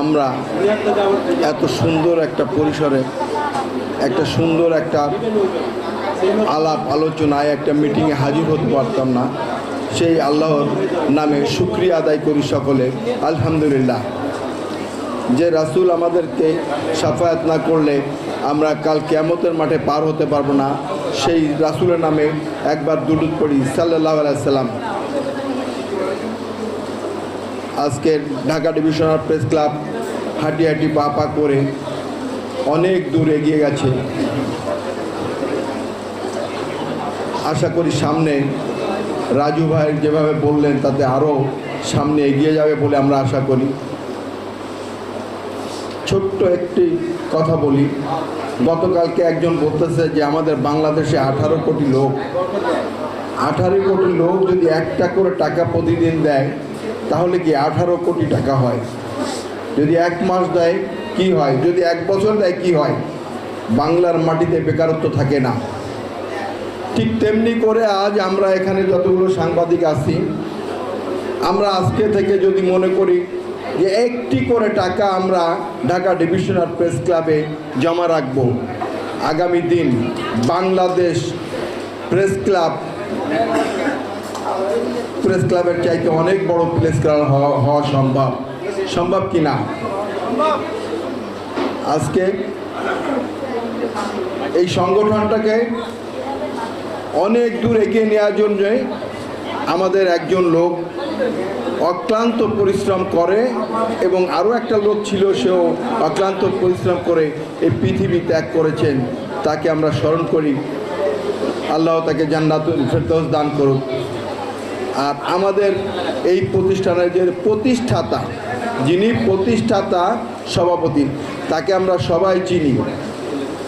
আমরা এত সুন্দর একটা পরিসরে, একটা সুন্দর একটা আলাপ আলোচনায়, একটা মিটিংয়ে হাজির হতে পারতাম না। সেই আল্লাহর নামে শুক্রিয়া আদায় করি সকলে, আলহামদুলিল্লাহ। যে রাসূল আমাদেরকে সাফায়াত না করলে আমরা কাল কেয়ামতের মাঠে পার হতে পারব না, সেই রাসূলের নামে একবার দুলুদ পড়ি সাল্লাহ আলাইসাল্লাম আজকের ঢাকা ডিভিশনাল প্রেস ক্লাব হাঁটি হাঁটি পা পা করে অনেক দূর এগিয়ে গেছে। আশা করি সামনে রাজু ভাই যেভাবে বললেন, তাতে আরও সামনে এগিয়ে যাবে বলে আমরা আশা করি। ছোট্ট একটি কথা বলি। গতকালকে একজন বলতেছে যে, আমাদের বাংলাদেশে আঠারো কোটি লোক। আঠারো কোটি লোক যদি একটা করে টাকা প্রতিদিন দেয় তাহলে কি আঠারো কোটি টাকা হয়? যদি এক মাস দেয়, কি হয়? যদি এক বছর দেয়, কি হয়? বাংলার মাটিতে বেকারত্ব থাকে না। ঠিক তেমনি করে আজ আমরা এখানে যতগুলো সাংবাদিক আছি, আমরা আজকে থেকে যদি মনে করি যে একটি করে টাকা আমরা ঢাকা ডিভিশনাল প্রেস ক্লাবে জমা রাখব, আগামী দিন বাংলাদেশ প্রেস ক্লাব প্রেস ক্লাবের চাইতে অনেক বড় প্রেস ক্লাব হওয়া সম্ভব। সম্ভব কি না? আজকে এই সংগঠনটাকে অনেক দূর এগিয়ে নেওয়ার জন্যে আমাদের একজন লোক অক্লান্ত পরিশ্রম করে এবং আরও একটা লোক ছিল, সেও অক্লান্ত পরিশ্রম করে এই পৃথিবী ত্যাগ করেছেন। তাকে আমরা স্মরণ করি। আল্লাহ তাকে জান্নাত ফেরদৌস দান করুক। আর আমাদের এই প্রতিষ্ঠানের যে প্রতিষ্ঠাতা, যিনি প্রতিষ্ঠাতা সভাপতি, তাকে আমরা সবাই চিনি,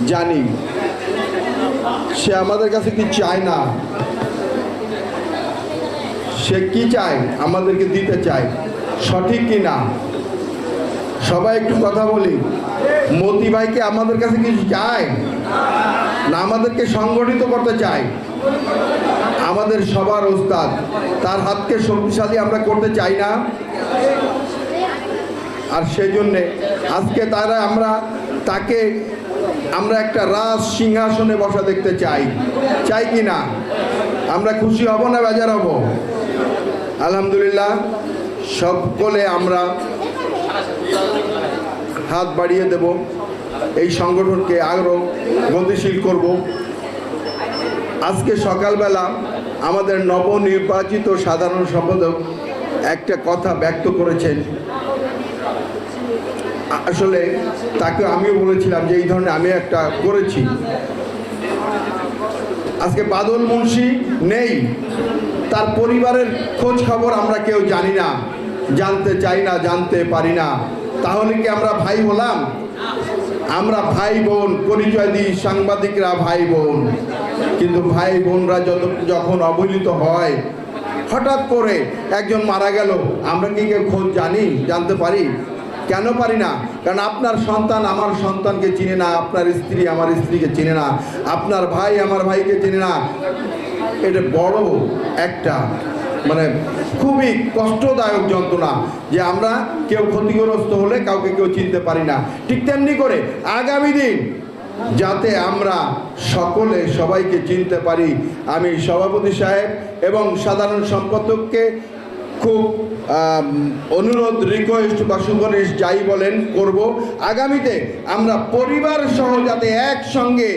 জানি। সে আমাদের কাছে কি চায় না? সে কি চায়? আমাদেরকে দিতে চায়। সঠিক কি না? সবাই একটু কথা বলি। মতি ভাইকে আমাদের কাছে কিছু চায়? না, আমাদেরকে সংগঠিত করতে চায়? আমাদের সবার ওস্তাদ, তার হাতকে শক্তিশালী আমরা করতে চাই না। আর সেই জন্যে আজকে তারা আমরা, তাকে আমরা একটা রাজ সিংহাসনে বসা দেখতে চাই। চাই কি না? আমরা খুশি হব না বেজার হব? আলহামদুলিল্লাহ, সকলে আমরা হাত বাড়িয়ে দেব। এই সংগঠনকে আরও গতিশীল করব। আজকে সকালবেলা আমাদের নবনির্বাচিত সাধারণ সম্পাদক একটা কথা ব্যক্ত করেছেন। আসলে তাকে আমিও বলেছিলাম যে এই ধরনের আমি একটা করেছি। আজকে বাদল মুন্সি নেই। তার পরিবারের খোঁজ খবর আমরা কেউ জানি না, জানতে চাই না, জানতে পারি না। তাহলে কি আমরা ভাই হলাম? আমরা ভাই বোন পরিচয় দিই, সাংবাদিকরা ভাই বোন কিন্তু ভাই বোনরা যত যখন অবহেলিত হয়, হঠাৎ করে একজন মারা গেল। আমরা কি কেউ খোঁজ জানি, জানতে পারি? কেন পারি না? কারণ আপনার সন্তান আমার সন্তানকে চিনে না, আপনার স্ত্রী আমার স্ত্রীকে চিনে না, আপনার ভাই আমার ভাইকে চিনে না। এটা বড় একটা মানে খুবই কষ্টদায়ক যন্ত্রণা যে আমরা কেউ ক্ষতিগ্রস্ত হলে কাউকে কেউ চিনতে পারি না। ঠিক তেমনি করে আগামী দিন যাতে আমরা সকলে সবাইকে চিনতে পারি, আমি সভাপতি সাহেব এবং সাধারণ সম্পাদককে খুব অনুরোধ রিকোয়েস্ট বা সুপারিশ যাই বলেন করব। আগামীতে আমরা পরিবার সহ যাতে একসঙ্গে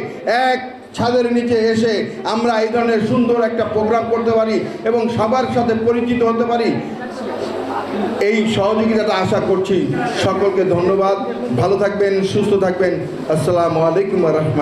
এক ছাদের নিচে এসে আমরা এই ধরনের সুন্দর একটা প্রোগ্রাম করতে পারি এবং সবার সাথে পরিচিত হতে পারি। এই সহযোগিতাটা আশা করছি সকলকে ধন্যবাদ। ভালো থাকবেন, সুস্থ থাকবেন। আসসালামু আলাইকুম রহমান